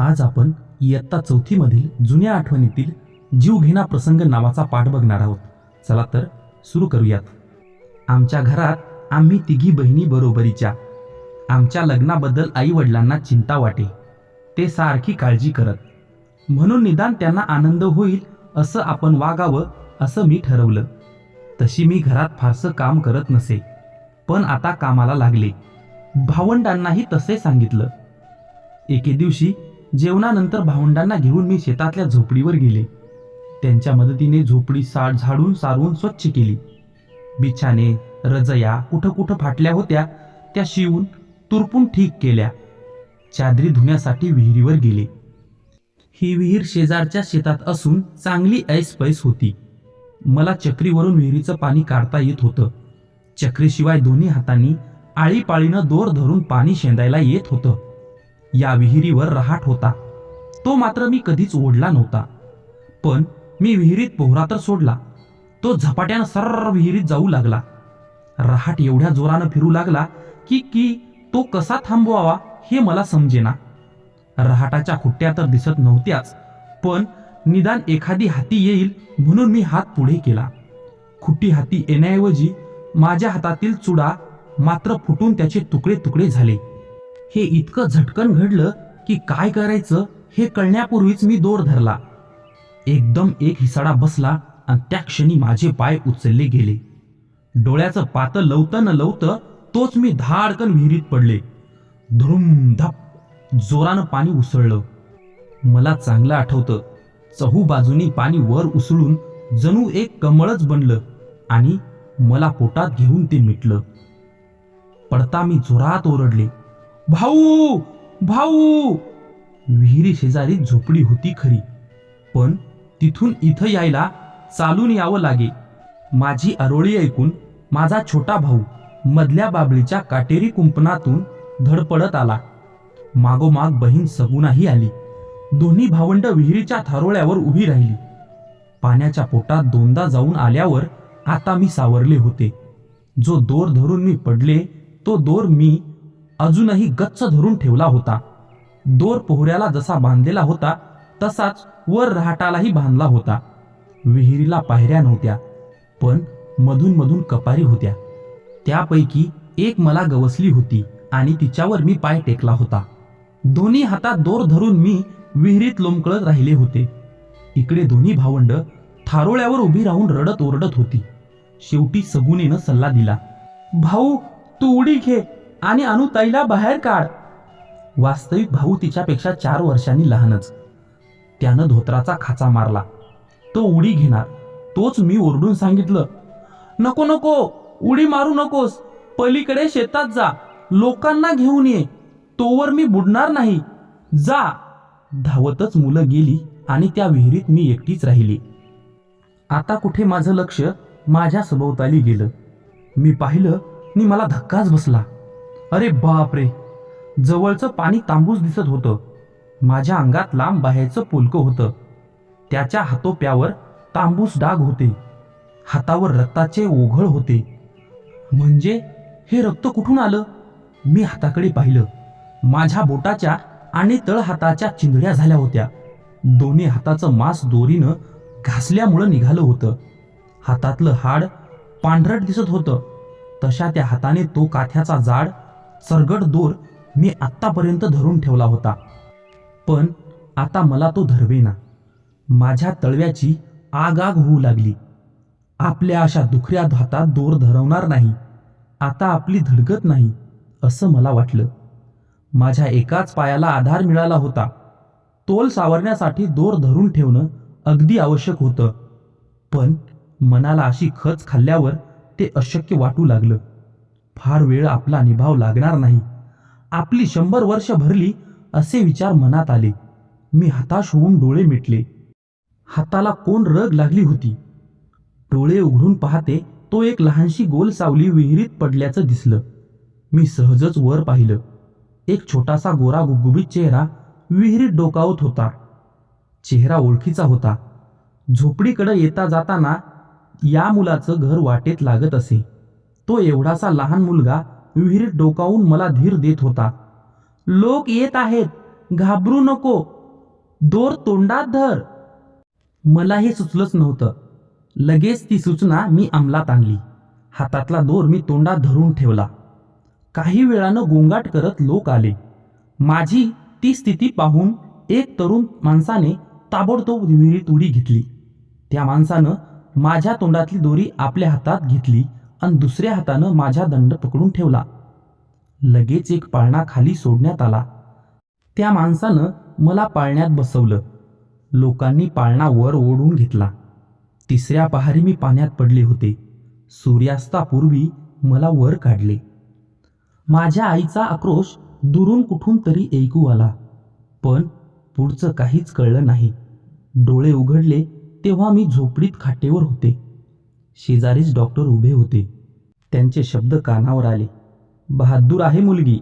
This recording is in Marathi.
आज आपण इयत्ता चौथीमधील जुन्या आठवणीतील जीवघेणा प्रसंग नावाचा पाठ बघणार आहोत. चला तर सुरू करूयात. आमच्या घरात आम्ही तिघी बहिणी बरोबरीच्या. आमच्या लग्नाबद्दल आई वडिलांना चिंता वाटे. ते सारखी काळजी करत. म्हणून निदान त्यांना आनंद होईल असं आपण वागावं असं मी ठरवलं. तशी मी घरात फारसं काम करत नसे. पण आता कामाला लागले. भावंडांनाही तसे सांगितलं. एके दिवशी जेवणानंतर भावंडांना घेऊन मी शेतातल्या झोपडीवर गेले. त्यांच्या मदतीने झोपडी साड झाडून सारवून स्वच्छ केली. बिछाने रजया कुठं कुठं फाटल्या होत्या त्या शिवून तुरपून ठीक केल्या. चादरी धुण्यासाठी विहिरीवर गेले. ही विहीर शेजारच्या शेतात असून चांगली ऐसपैस होती. मला चक्रीवरून विहिरीचं पाणी काढता येत होतं. चक्रीशिवाय दोन्ही हातांनी आळीपाळीनं दोर धरून पाणी शेंदायला येत होतं. या विहिरीवर रहाट होता. तो मात्र मी कधीच ओढला नव्हता. पण मी विहिरीत पोहरा तर सोडला. तो झपाट्यानं सर्र विहिरीत जाऊ लागला. रहाट एवढ्या जोरानं फिरू लागला की की तो कसा थांबवावा हे मला समजेना. रहाटाच्या खुट्ट्या तर दिसत नव्हत्याच पण निदान एखादी हाती येईल म्हणून मी हात पुढे केला. खुट्टी हाती येण्याऐवजी माझ्या हातातील चुडा मात्र फुटून त्याचे तुकडे तुकडे झाले. हे इतकं झटकन घडलं की काय करायचं हे कळण्यापूर्वीच मी दोर धरला. एकदम एक हिसाडा बसला आणि त्या क्षणी माझे पाय उचलले गेले. डोळ्याचं पातं लवतं न लवतं तोच मी धाडकन विहिरीत पडले. धुम धप जोरानं पाणी उसळलं. मला चांगलं आठवतं. चहू बाजूनी पाणी वर उसळून जणू एक कमळच बनलं आणि मला पोटात घेऊन ते मिटलं. पडता मी जोरात ओरडले. भाऊ भाऊ. विहिरी शेजारी झोपडी होती खरी पण तिथून इथं यायला चालून यावं लागे. माझी अरोळी ऐकून माझा छोटा भाऊ मधल्या बाबळीच्या काटेरी कुंपणातून धडपडत आला. मागोमाग बहीण सगुणाही आली. दोन्ही भावंड विहिरीच्या थारोळ्यावर उभी राहिली. पाण्याच्या पोटात दोनदा जाऊन आल्यावर आता मी सावरले होते. जो दोर धरून मी पडले तो दोर मी अजूनही गच्च धरून ठेवला होता. दोर पोहऱ्याला जसा बांधलेला होता तसाच वर रहाटालाही बांधला होता. विहिरीला पायऱ्या नव्हत्या पण मधून मधून कपारी होत्या. त्यापैकी एक मला गवसली होती आणि तिच्यावर मी पाय टेकला होता. दोन्ही हातात दोर धरून मी विहिरीत लोंबकळत राहिले होते. इकडे दोन्ही भावंड थारोळ्यावर उभी राहून रडत ओरडत होती. शेवटी सगुनेनं सल्ला दिला. भाऊ तू उडी घे. आणि अनुताईला बाहेर काढ. वास्तविक भाऊ तिच्यापेक्षा चार वर्षांनी लहानच. त्यानं धोत्राचा खाचा मारला. तो उडी घेणार. तोच मी ओरडून सांगितलं. नको नको. उडी मारू नकोस. पलीकडे शेतात जा. लोकांना घेऊन ये. तोवर मी बुडणार नाही. जा. धावतच मुलं गेली आणि त्या विहिरीत मी एकटीच राहिली. आता कुठे माझं लक्ष? माझ्या सभोवताली गेलं. मी पाहिलं आणि मला धक्काच बसला. अरे बापरे. जवळचं पाणी तांबूस दिसत होतं. माझ्या अंगात लांब बाहेरचं पोलकं होतं. त्याच्या हातोप्यावर तांबूस डाग होते. हातावर रक्ताचे ओघळ होते. म्हणजे हे रक्त कुठून आलं? मी हाताकडे पाहिलं. माझ्या बोटाच्या आणि तळ हाताच्या चिंधड्या झाल्या होत्या. दोन्ही हाताचं मांस दोरीनं घासल्यामुळं निघालं होतं. हातातलं हाड पांढरट दिसत होतं. तशा त्या हाताने तो काथ्याचा जाड सरगट दोर मी आत्तापर्यंत धरून ठेवला होता. पण आता मला तो धरवेना. माझ्या तळव्याची आग आग होऊ लागली. आपल्या अशा दुखऱ्या हातात दोर धरवणार नाही. आता आपली धडकत नाही असं मला वाटलं. माझ्या एकाच पायाला आधार मिळाला होता. तोल सावरण्यासाठी दोर धरून ठेवणं अगदी आवश्यक होतं. पण मनाला अशी खच खाल्ल्यावर ते अशक्य वाटू लागलं. फार वेळ आपला निभाव लागणार नाही. आपली शंभर वर्ष भरली असे विचार मनात आले. मी हताश होऊन डोळे मिटले. हाताला कोण रग लागली होती? डोळे उघडून पाहते तो एक लहानशी गोल सावली विहिरीत पडल्याचं दिसलं. मी सहजच वर पाहिलं. एक छोटासा गोरा गुबगुबीत चेहरा विहिरीत डोकावत होता. चेहरा ओळखीचा होता. झोपडीकडे येता जाताना या मुलाचं घर वाटेत लागत असे. तो एवढासा लहान मुलगा विहिरीत डोकावून मला धीर देत होता. लोक येत आहेत. घाबरू नको. दोर तोंडात धर. मला हे सुचलंच नव्हतं. लगेच ती सूचना मी अंमलात आणली. हातातला दोर मी तोंडात धरून ठेवला. काही वेळानं गोंगाट करत लोक आले. माझी ती स्थिती पाहून एक तरुण माणसाने ताबडतोब विहिरीत उडी घेतली. त्या माणसानं माझ्या तोंडातली दोरी आपल्या हातात घेतली. आणि दुसऱ्या हातानं माझा दंड पकडून ठेवला. लगेच एक पाळणा खाली सोडण्यात आला. त्या माणसानं मला पाळण्यात बसवलं. लोकांनी पाळणा वर ओढून घेतला. तिसऱ्या पहारी मी पाण्यात पडले होते. सूर्यास्तापूर्वी मला वर काढले. माझ्या आईचा आक्रोश दुरून कुठून तरी ऐकू आला. पण पुढचं काहीच कळलं नाही. डोळे उघडले तेव्हा मी झोपडीत खाटेवर होते. शेजारीच डॉक्टर उभे होते. त्यांचे शब्द कानावर आले. बहादूर आहे मुलगी.